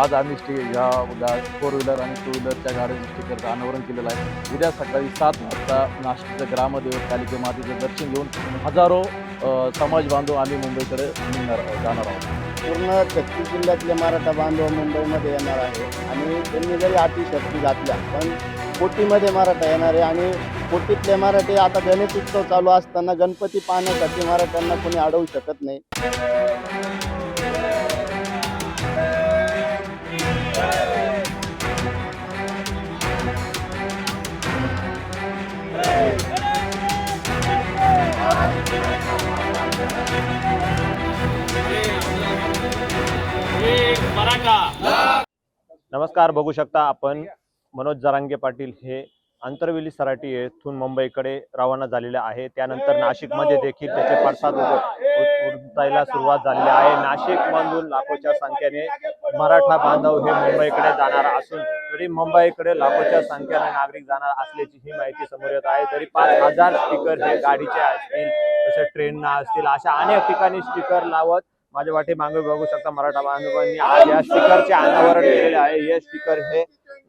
आज आम्ही स्टे ह्या गा फोर व्हीलर आणि टू व्हीलरच्या गाड्यांच्या स्टिकरचं अनावरण केलेलं आहे. उद्या सकाळी सात वाजता नाशिकचं ग्रामदेवत कालिके मातेचं दर्शन घेऊन हजारो समाज बांधव आम्ही मुंबईकडे निघणार जाणार आहोत. पूर्ण छत्तीस जिल्ह्यातले मराठा बांधव मुंबईमध्ये येणार आहे आणि त्यांनी जरी अटी शक्ती घातल्या पण कोटीमध्ये मराठा येणार आहे आणि कोटीतले मराठे आता गणेश उत्सव चालू असताना गणपती पाहण्यासाठी मराठ्यांना कोणी अडवू शकत नाही. नमस्कार बघू शकता आपण मनोज जरांगे पाटील हे आंतरवेली सराटी येथून मुंबईकडे रवाना झालेले आहे. त्यानंतर नाशिकमध्ये देखील त्याचे पडसाद जायला उमटायला सुरुवात झालेली आहे. नाशिक मधून लाखोच्या संख्येने मराठा बांधव हे मुंबईकडे जाणार असून तरी मुंबईकडे लाखोच्या संख्येने नागरिक जाणार असल्याची ही माहिती समोर येत आहे. तरी पाच हजार स्टिकर हे गाडीचे असतील तसे ट्रेनना असतील अशा अनेक ठिकाणी स्टिकर लावत माझ्या वाटे मागे बघू शकता मराठा बांधवांनी. आज या स्टिकरचे अनावरण केलेले आहे. हे स्टिकर हे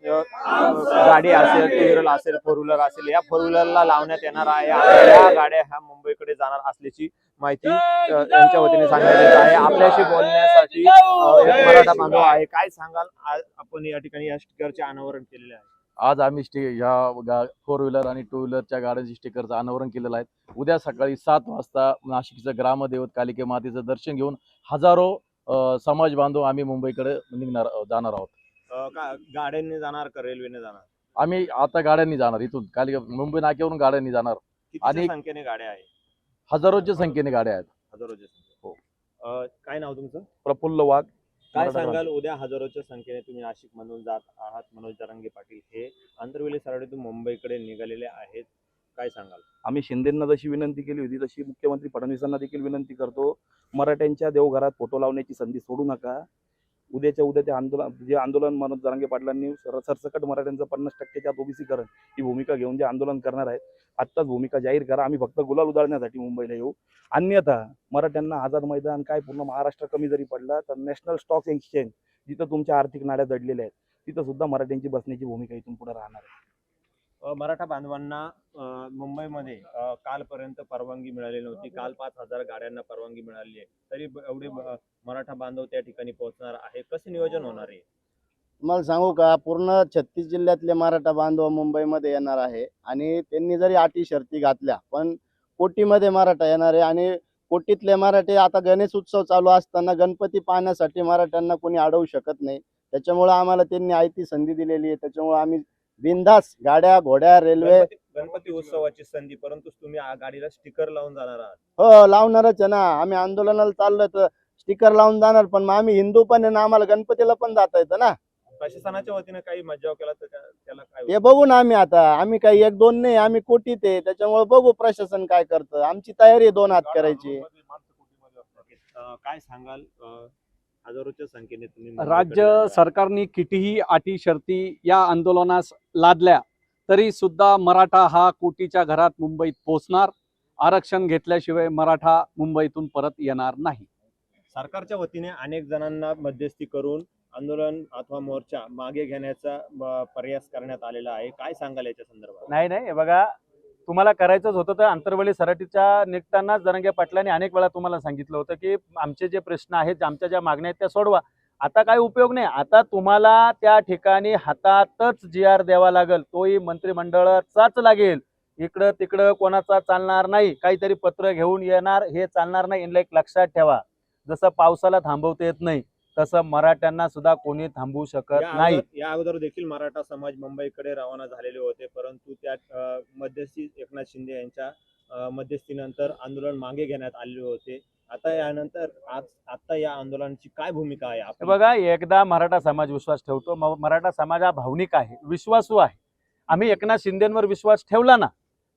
गाडी असेल टू व्हीलर असेल फोर व्हीलर असेल या फोर व्हीलरला लावण्यात येणार आहे. आणि या गाड्या ह्या मुंबईकडे जाणार असल्याची माहिती त्यांच्या यांच्या वतीने सांगण्यात येत आहे. आपल्याशी बोलण्यासाठी मराठा बांधव आहे. काय सांगाल? आज आपण या ठिकाणी या स्टिकरचे अनावरण केलेले आहे. आज आम्ही स्टे ह्या गा फोर व्हीलर आणि टू व्हीलरच्या गाड्यांच्या स्टिकरचं अनावरण केलेलं आहे उद्या सकाळी सात वाजता नाशिकचं ग्रामदेवत कालिके मातेचं दर्शन घेऊन हजारो समाज बांधव आम्ही मुंबईकडे निघणार जाणार आहोत. गाड्यांनी जाणार का रेल्वेने जाणार? आम्ही आता गाड्यांनी जाणार इथून. कालिका मुंबई नाक्यावरून गाड्यांनी जाणार. आणि- संख्येने गाड्या आहे हजारोच्या संख्येने गाड्या आहेत. हजारोच्या संख्येने. हो. काय नाव तुमचं? प्रफुल्ल वाघ. काय सांगाल? उद्या हजारोच्या संख्येने तुम्ही नाशिक मधून जात आहात मनोज जरांगे पाटील. हे आंतरवेली सराडीतून मुंबईकडे निघालेले आहेत. काय सांगाल? आम्ही शिंदेंना जशी विनंती केली होती तशी मुख्यमंत्री फडणवीसांना देखील विनंती करतो. मराठ्यांच्या देवघरात फोटो लावण्याची संधी सोडू नका. उद्याच्या उद्या ते आंदोलन जे आंदोलन मनोज जरांगे पाटलांनी सर सरसकट मराठ्यांचं पन्नास टक्क्याच्या ओबीसीकरण ही भूमिका घेऊन जे आंदोलन करणार आहेत आत्ताच भूमिका जाहीर करा. आम्ही फक्त गुलाल उधळण्यासाठी मुंबईला येऊ. अन्यथा मराठ्यांना आझाद मैदान काय पूर्ण महाराष्ट्र कमी जरी पडला तर नॅशनल स्टॉक एक्सचेंज जिथं तुमच्या आर्थिक नाड्या जडलेल्या आहेत तिथं सुद्धा मराठ्यांची बसण्याची भूमिका इथून पुढे राहणार आहे. मराठा बांधवांना मुंबईमध्ये कालपर्यंत परवानगी मिळाली नव्हती. काल पाच हजार गाड्यांना परवानगी मिळाली आहे. तरी एवढे मराठा बांधव त्या ठिकाणी पोहोचणार आहे. कसे नियोजन होणार आहे? तुम्हाला सांगू का पूर्ण छत्तीस जिल्ह्यातले मराठा बांधव मुंबईमध्ये येणार आहे आणि त्यांनी जरी अटी शर्ती घातल्या पण कोटीमध्ये मराठा येणार आहे आणि कोटीतले मराठे आता गणेश उत्सव चालू असताना गणपती पाहण्यासाठी मराठ्यांना कोणी अडवू शकत नाही. त्याच्यामुळे आम्हाला त्यांनी आयती संधी दिलेली आहे. त्याच्यामुळे आम्ही बिनधास्त गाड्या घोड्या रेल्वे गणपती उत्सवाची संधी परंतु तुम्ही गाडीला स्टिकर लावून जाणार आहात. हो लावणारच आहे ना. आम्ही आंदोलनाला चाललोय तर स्टिकर लावून जाणार पण मग आम्ही हिंदू पण आहे ना आम्हाला गणपतीला पण जाता येतं ना. प्रशासनाच्या वतीने काही मज्जाव केला तर त्या- त्याला काय हे बघू ना आम्ही आता. आम्ही काही एक दोन नाही आम्ही कोटीत आहे. त्याच्यामुळे बघू प्रशासन काय करतं. आमची तयारी आहे दोन हात करायची. अ, काय सांगाल? अ, हजारोच्या संख्येने तुम्ही राज्य. सरकारने कितीही अटी शर्ती या आंदोलनास लादल्या तरी सुद्धा मराठा हा कोटीच्या घरात मुंबईत पोहोचणार आरक्षण घेतल्याशिवाय मराठा मुंबईतून परत येणार नाही. सरकारच्या वतीने अनेक जणांना मध्यस्थी करून आंदोलन अथवा मोर्चा मागे घेण्याचा प्रयास करण्यात आलेला आहे. काय सांगाल याच्या संदर्भात? नाही नाही. बघा तुम्हाला करायचंच होतं तर आंतरवली सराटीच्या निघतानाच जरंगे पाटलांनी अनेक वेळा तुम्हाला सांगितलं होतं की आमचे जे प्रश्न आहेत आमच्या ज्या मागण्या आहेत त्या सोडवा. आता काय उपयोग नाही. आता तुम्हाला त्या ठिकाणी हातातच जी आर द्यावा लागेल तोही मंत्रिमंडळाचाच लागेल. इकडं तिकडं कोणाचा चालणार नाही. काहीतरी पत्र घेऊन येणार हे चालणार नाही. यांना एक लक्षात ठेवा. जसं पावसाला थांबवता येत नाही. तसं मराठ्यांना सुद्धा कोणी थांबवू शकत नाही. या अगोदर देखील मराठा समाज मुंबईकडे रवाना झालेले होते परंतु त्या मध्यस्थी एकनाथ शिंदे यांच्या मध्यस्थीनंतर आंदोलन मागे घेण्यात आलेले होते. आता यानंतर आज आता या आंदोलनाची काय भूमिका आहे आपण बघा एकदा मराठा समाज विश्वास ठेवतो मराठा समाज हा भावनिक आहे विश्वासू आहे. आम्ही एकनाथ शिंदेवर विश्वास ठेवला ना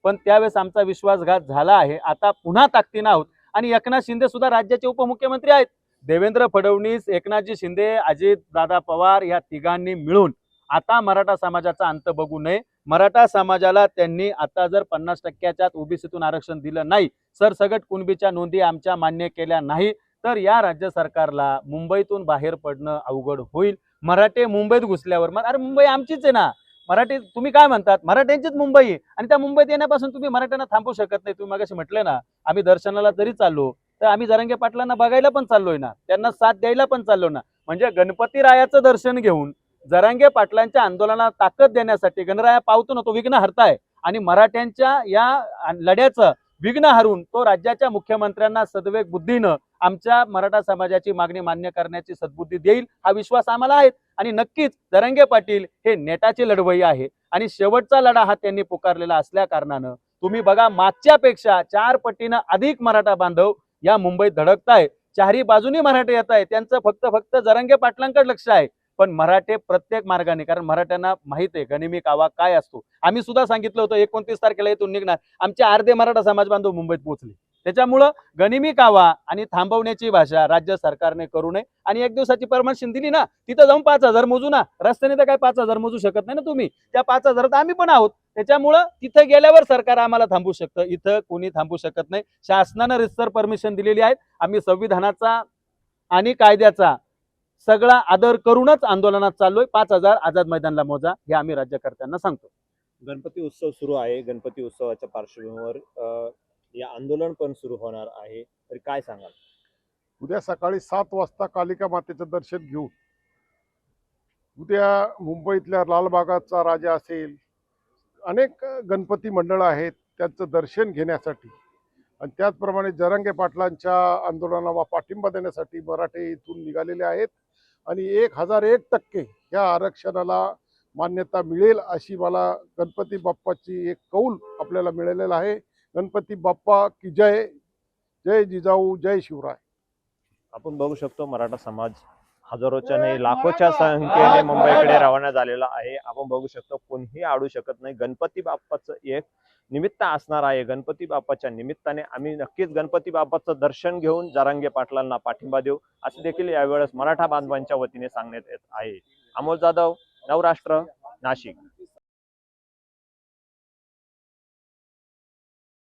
पण त्यावेळेस आमचा विश्वासघात झाला आहे. आता पुन्हा ताकदीनं आहोत आणि एकनाथ शिंदे सुद्धा राज्याचे उपमुख्यमंत्री आहेत. देवेंद्र फडणवीस एकनाथजी शिंदे अजित दादा पवार या तिघांनी मिळून आता मराठा समाजाचा अंत बघू नये. मराठा समाजाला त्यांनी आता जर पन्नास टक्क्याच्या ओबीसीतून आरक्षण दिलं नाही सरसगट कुणबीच्या नोंदी आमच्या मान्य केल्या नाही तर या राज्य सरकारला मुंबईतून बाहेर पडणं अवघड होईल. मराठे मुंबईत घुसल्यावर मग अरे मुंबई आमचीच आहे ना. मराठी तुम्ही काय म्हणतात? मराठ्यांचीच मुंबई आहे. आणि त्या मुंबईत येण्यापासून तुम्ही मराठ्यांना थांबू शकत नाही. तुम्ही मागाशी म्हटलं ना आम्ही दर्शनाला जरी चाललो तर आम्ही जरंगे पाटलांना बघायला पण चाललोय ना. त्यांना साथ द्यायला पण चाललो ना. म्हणजे गणपती रायाचं दर्शन घेऊन जरांगे पाटलांच्या आंदोलनाला ताकद देण्यासाठी गणराया पावतो ना तो विघ्न हरताय आणि मराठ्यांच्या या लढ्याचं विघ्न हरून तो राज्याच्या मुख्यमंत्र्यांना सद्वेग बुद्धीनं आमच्या मराठा समाजाची मागणी मान्य करण्याची सद्बुद्धी देईल हा विश्वास आम्हाला आहे. आणि नक्कीच जरंगे पाटील हे नेटाचे लढवई आहे. आणि शेवटचा लढा हा त्यांनी पुकारलेला असल्या कारणानं तुम्ही बघा मागच्या पेक्षा चार पटीनं अधिक मराठा बांधव या मुंबईत धडकताय. चारही बाजूनी मराठे येत आहे त्यांचं फक्त फक्त जरंगे पाटलांकडे लक्ष आहे. पण मराठे प्रत्येक मार्गाने कारण मराठ्यांना माहीत आहे गनिमी कावा काय असतो. आम्ही सुद्धा सांगितलं होतं एकोणतीस तारखेला इथून निघणार. आमचे अर्धे मराठा समाज बांधव मुंबईत पोहोचले. त्याच्यामुळं गनिमी कावा आणि थांबवण्याची भाषा राज्य सरकारने करू नये. आणि एक दिवसाची परमिशन दिली ना तिथं जाऊन पाच हजार मोजू ना. रस्त्याने तर काय पाच हजार मोजू शकत नाही ना तुम्ही. त्या पाच हजारात आम्ही पण आहोत. त्याच्यामुळं तिथं गेल्यावर सरकार आम्हाला थांबू शकतं. इथं कोणी थांबू शकत नाही. शासनानं रिस्तर परमिशन दिलेली आहेत. आम्ही संविधानाचा आणि कायद्याचा सगळा आदर करूनच आंदोलनात चाललोय. पाच हजार आझाद मैदानला मोजा हे आम्ही राज्यकर्त्यांना सांगतो. गणपती उत्सव सुरू आहे. गणपती उत्सवाच्या पार्श्वभूमीवर या आंदोलन पण सुरू होणार आहे. तर काय सांगाल? उद्या सकाळी सात वाजता कालिका मातेचं दर्शन घेऊन उद्या मुंबईतल्या लालबागाचा राजा असेल अनेक गणपती मंडळं आहेत त्यांचं दर्शन घेण्यासाठी आणि त्याचप्रमाणे जरंगे पाटलांच्या आंदोलनाला पाठिंबा देण्यासाठी मराठे इथून निघालेले आहेत आणि एक हजार एक टक्के या आरक्षणाला मान्यता मिळेल अशी मला गणपती बाप्पाची एक कौल आपल्याला मिळालेला आहे. गणपती बाप्पा की जय जय जिजाऊ जय शिवराय. आपण बघू शकतो मराठा समाज हजारोच्या नाही लाखोच्या संख्येने मुंबईकडे रवाना झालेला आहे. आपण बघू शकतो कोणीही आडू शकत नाही. गणपती बाप्पाचं एक निमित्त असणार आहे. गणपती बाप्पाच्या निमित्ताने आम्ही नक्कीच गणपती बाप्पाचं दर्शन घेऊन जारांगे पाटलांना पाठिंबा देऊ. असे देखील यावेळेस मराठा बांधवांच्या वतीने सांगण्यात येत आहे. अमोल जाधव नवराष्ट्र नाशिक.